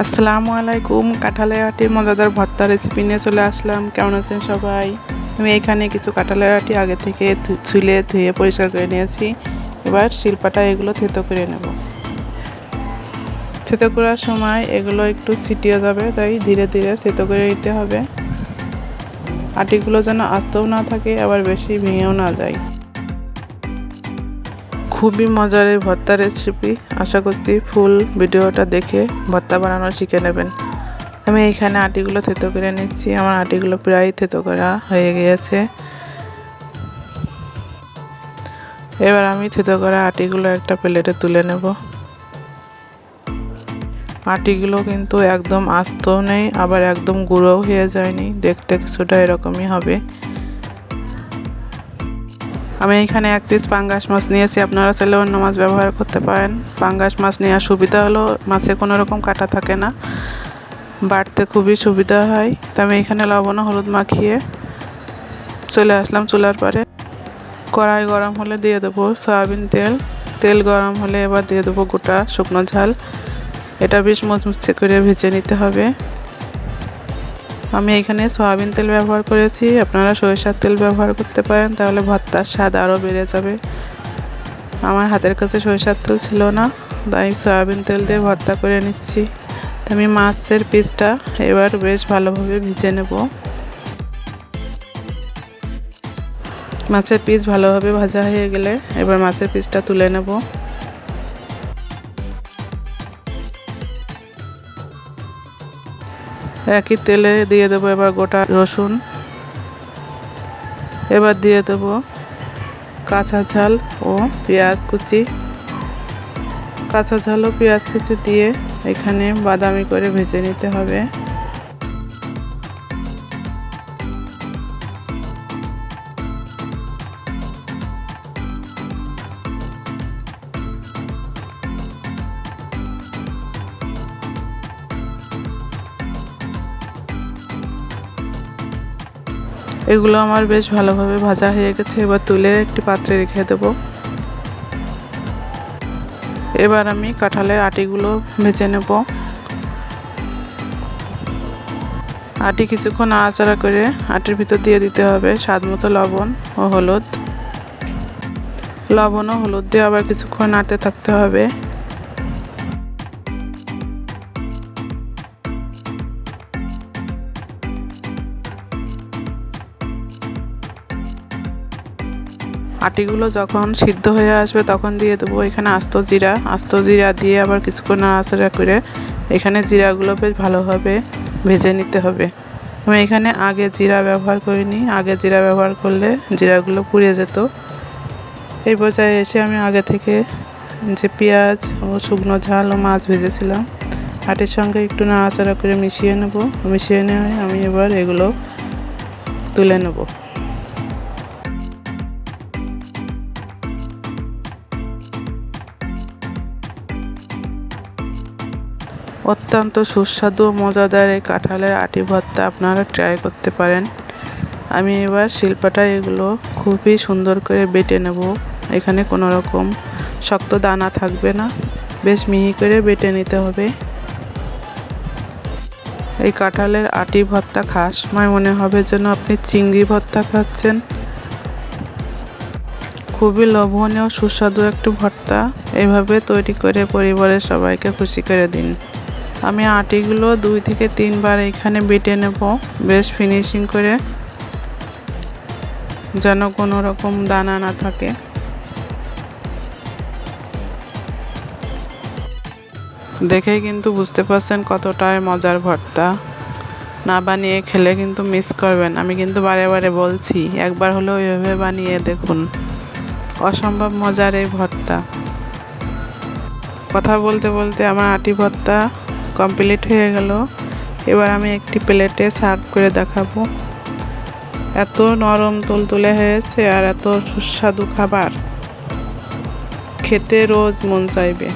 আসসালামু আলাইকুম, কাঁঠালের আটির মজাদার ভর্তা রেসিপি নিয়ে চলে আসলাম। কেমন আছেন সবাই? আমি এখানে কিছু কাঁঠালের আটি আগে থেকে ছুলে ধুয়ে পরিষ্কার করে নিয়েছি। এবার শিল্পাটা এগুলো থেতো করে নেব। থেতো করার সময় এগুলো একটু ছিটিয়ে যাবে, তাই ধীরে ধীরে থেতো করে নিতে হবে। আটিগুলো যেন আস্তেও না থাকে, আবার বেশি ভেঙেও না যায়। খুবই মজার এই ভর্তা রেসিপি আশা করছি ফুল ভিডিওটা দেখে ভর্তা বানানো শিখে নেবেন। আমি এইখানে আটিগুলো থেতো করে নিচ্ছি। আমার আটিগুলো প্রায় থেতো করা হয়ে গিয়েছে। এবার আমি থেতো করা আটিগুলো একটা প্লেটে তুলে নেব। আটিগুলো কিন্তু একদম আস্তও নেই, আবার একদম গুঁড়োও হয়ে যায়নি। দেখতে কিছুটা এরকমই হবে। আমি এখানে এক পিস পাঙ্গাস মাছ নিয়েছি, আপনারা চাইলে অন্য মাছ ব্যবহার করতে পারেন। পাঙ্গাস মাছ নেওয়ার সুবিধা হলো, মাছে কোনো রকম কাটা থাকে না। বাড়তে খুবই সুবিধা হয়। তো আমি এখানে লবণ হলুদ মাখিয়ে চলে আসলাম চুলার পারে কড়াই গরম হলে দিয়ে দেবো সয়াবিন তেল। তেল গরম হলে এবার দিয়ে দেবো গোটা শুকনো ঝাল। এটা বেশ মুচমুচে করে ভেজে নিতে হবে। আমি এখানে সয়াবিন তেল ব্যবহার করেছি। আপনারা সরিষার তেল ব্যবহার করতে পারেন, তাহলে ভর্তার স্বাদ আরও বেড়ে যাবে। আমার হাতের কাছে সরিষার তেল ছিল না, তাই সয়াবিন তেল দিয়ে ভর্তা করে নিচ্ছি। আমি মাছের পিসটা এবার বেশ ভালোভাবে ভিজে নেব। মাছের পিস ভালোভাবে ভাজা হয়ে গেলে এবার মাছের পিসটা তুলে নেব। একই তেলে দিয়ে দেবো এবার গোটা রসুন। এবার দিয়ে দেবো কাঁচা ঝাল ও পেঁয়াজ কুচি। কাঁচা ঝাল ও পেঁয়াজ কুচি দিয়ে এখানে বাদামি করে ভেজে নিতে হবে। এগুলো আমার বেশ ভালোভাবে ভাজা হয়ে গেছে। এবার তুলে একটি পাত্রে রেখে দেবো। এবার আমি কাঁঠালের আটিগুলো ভেজে নেব। আটি কিছুক্ষণ নাড়াচাড়া করে আটির ভিতর দিয়ে দিতে হবে স্বাদ মতো লবণ ও হলুদ। লবণ ও হলুদ দিয়ে আবার কিছুক্ষণ আটে থাকতে হবে। আটিগুলো যখন সিদ্ধ হয়ে আসবে তখন দিয়ে দেবো এখানে আস্ত জিরা। আস্ত জিরা দিয়ে আবার কিছুক্ষণ নাড়াচাড়া করে এখানে জিরাগুলো বেশ ভালোভাবে ভেজে নিতে হবে। আমি এখানে আগে জিরা ব্যবহার করিনি। আগে জিরা ব্যবহার করলে জিরাগুলো পুড়ে যেত। এই পর্যায়ে এসে আমি আগে থেকে যে পেঁয়াজ ও শুকনো ঝাল ও মাছ ভেজেছিলাম, আটির সঙ্গে একটু নাড়াচাড়া করে মিশিয়ে নেব। মিশিয়ে নিয়ে আমি এবার এগুলো তুলে নেব। অত্যন্ত সুস্বাদু মজাদার এই কাঁঠালের আটি ভর্তা আপনারা ট্রাই করতে পারেন। আমি এবার শিল্পাটা এগুলো খুবই সুন্দর করে বেটে নেব। এখানে কোনো রকম শক্ত দানা থাকবে না। বেশ মিহি করে বেটে নিতে হবে। এই কাঁঠালের আটি ভর্তা খাওয়ার সময় মনে হবে যেন আপনি চিংড়ি ভর্তা খাচ্ছেন। খুবই লোভনীয় সুস্বাদু একটি ভর্তা। এভাবে তৈরি করে পরিবারের সবাইকে খুশি করে দিন। আমি আটিগুলো দুই থেকে তিনবার এখানে বেটে নেব। বেশ ফিনিশিং করে যেন কোনো রকম দানা না থাকে। দেখেই কিন্তু বুঝতে পারছেন কতটাই মজার ভর্তা। না বানিয়ে খেলে কিন্তু মিস করবেন। আমি কিন্তু বারে বারে বলছি, একবার হলেও এভাবে বানিয়ে দেখুন। অসম্ভব মজার এই ভর্তা। কথা বলতে বলতে আমার আটি ভর্তা কমপ্লিট হয়ে গেল। এবার আমি একটি প্লেটে সার্ভ করে দেখাবো। এত নরম তুলতুলে হয়েছে আর এত সুস্বাদু খাবার। খেতে রোজ মন চাইবে।